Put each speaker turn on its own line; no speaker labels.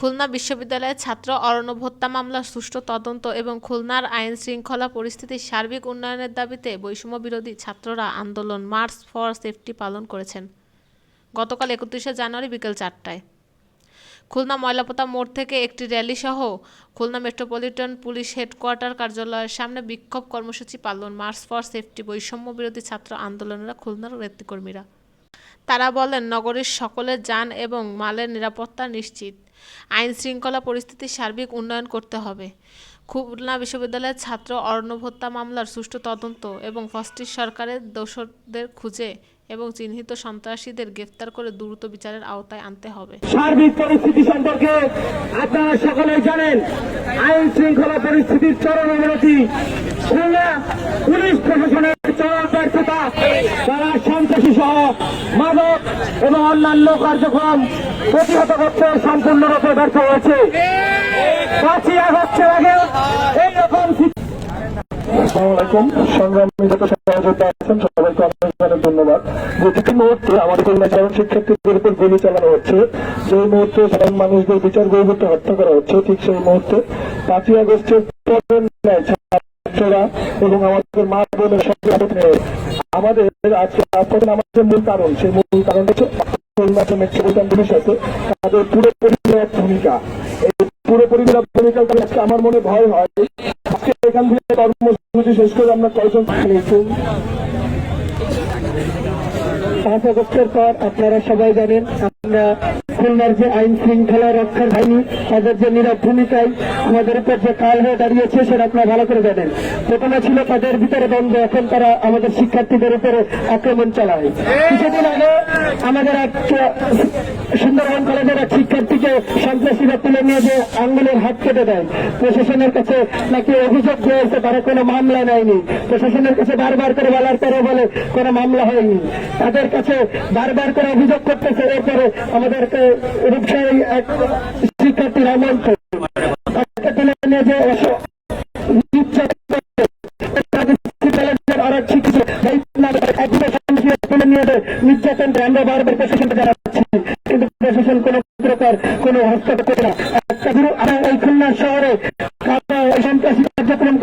খুলনা বিশ্ববিদ্যালয়ের ছাত্র অর্ণব হত্যা মামলার সুষ্ঠু তদন্ত এবং খুলনার আইন শৃঙ্খলা পরিস্থিতির সার্বিক উন্নয়নের দাবিতে বৈষম্য বিরোধী ছাত্ররা আন্দোলন, মার্চ ফর সেফটি পালন করেছেন। গতকাল একত্রিশে জানুয়ারি বিকেল চারটায়। খুলনা ময়লাপোতা মোড় থেকে একটি র্যালি সহ খুলনা মেট্রোপলিটন পুলিশ হেডকোয়ার্টার কার্যালয়ের সামনে বিক্ষোভ কর্মসূচি পালন, মার্চ ফর সেফটি বৈষম্য বিরোধী ছাত্র আন্দোলনেরা খুলনার নেতৃকর্মীরা তারা বলেন, নগরীর সকলের যান এবং মালের নিরাপত্তা নিশ্চিত। আইন শৃঙ্খলা পরিস্থিতির সার্বিক উন্নয়ন করতে হবে। খুলনা বিশ্ববিদ্যালয়ের ছাত্র অর্ণব হত্যা মামলার সুষ্ঠু তদন্ত এবং ফস্টিস সরকারের দোষরদের খুঁজে এবং চিহ্নিত সন্ত্রাসীদের গ্রেফতার করে দ্রুত বিচারের আওতায় আনতে হবে।
সার্বিক পরিস্থিতি সম্পর্কে আপনারা সকলেই জানেন আইন শৃঙ্খলা পরিস্থিতির চরম অবনতি। পুলিশ প্রশাসনের চরম ব্যর্থতা, তারা সন্ত্রাসী সহ মাদক এবং অন্যান্য কার্যক্রম প্রতিহত করতে সম্পূর্ণরূপে ব্যর্থ হয়েছে। পাঁচই আগস্টের আগে এইরকম আমাদের সাধারণ চালানো হচ্ছে মুহূর্তে মানুষদের বিচার বহির্ভূত হত্যা করা হচ্ছে, ঠিক সেই মুহূর্তে পাঁচই আগস্টের ছাত্ররা এবং আমাদের মা বোনের সঙ্গে আমাদের আজকে আপনাদের আমাদের মূল কারণ, সেই মূল কারণ হচ্ছে ভূমিকা। ভূমিকা আমার মনে ভয় হয়। আজকে শেষ করে আপনারা সবাই জানেন, আমরা খুলনার যে আইন শৃঙ্খলা রক্ষার বাহিনী, তাদের যে নীরব ভূমিকায় আমাদের উপর যে কাল হয়ে দাঁড়িয়েছে, সেটা আপনারা ভালো করে জানেন। প্রথমে ছিল তাদের ভিতরে বন্ধ, এখন তারা আমাদের শিক্ষার্থীদের উপরে আক্রমণ চালায়। কিছুদিন আগে আমাদের এক সুন্দরবন কলেজের এক শিক্ষার্থীকে সন্ত্রাসীরা তুলে নিয়ে যে আঙ্গুলের হাত কেটে দেয়। প্রশাসনের কাছে নাকি অভিযোগ দিয়েছে তারা কোনো মামলা নেয়নি। প্রশাসনের কাছে বারবার করে বলার পরে বলে, কোনো মামলা হয়নি। তাদের কাছে বারবার করে অভিযোগ করতেছে, এরপরে আমাদেরকে রূপসাই এক শিক্ষার্থী রামন্ত তাকে তুলে নিয়ে যে নির্যাতন, আমরা বারবার প্রশাসনকে প্রশাসন কোন প্রকার কোন হস্তক্ষেপ না। এই খুলনা শহরে কার্যক্রম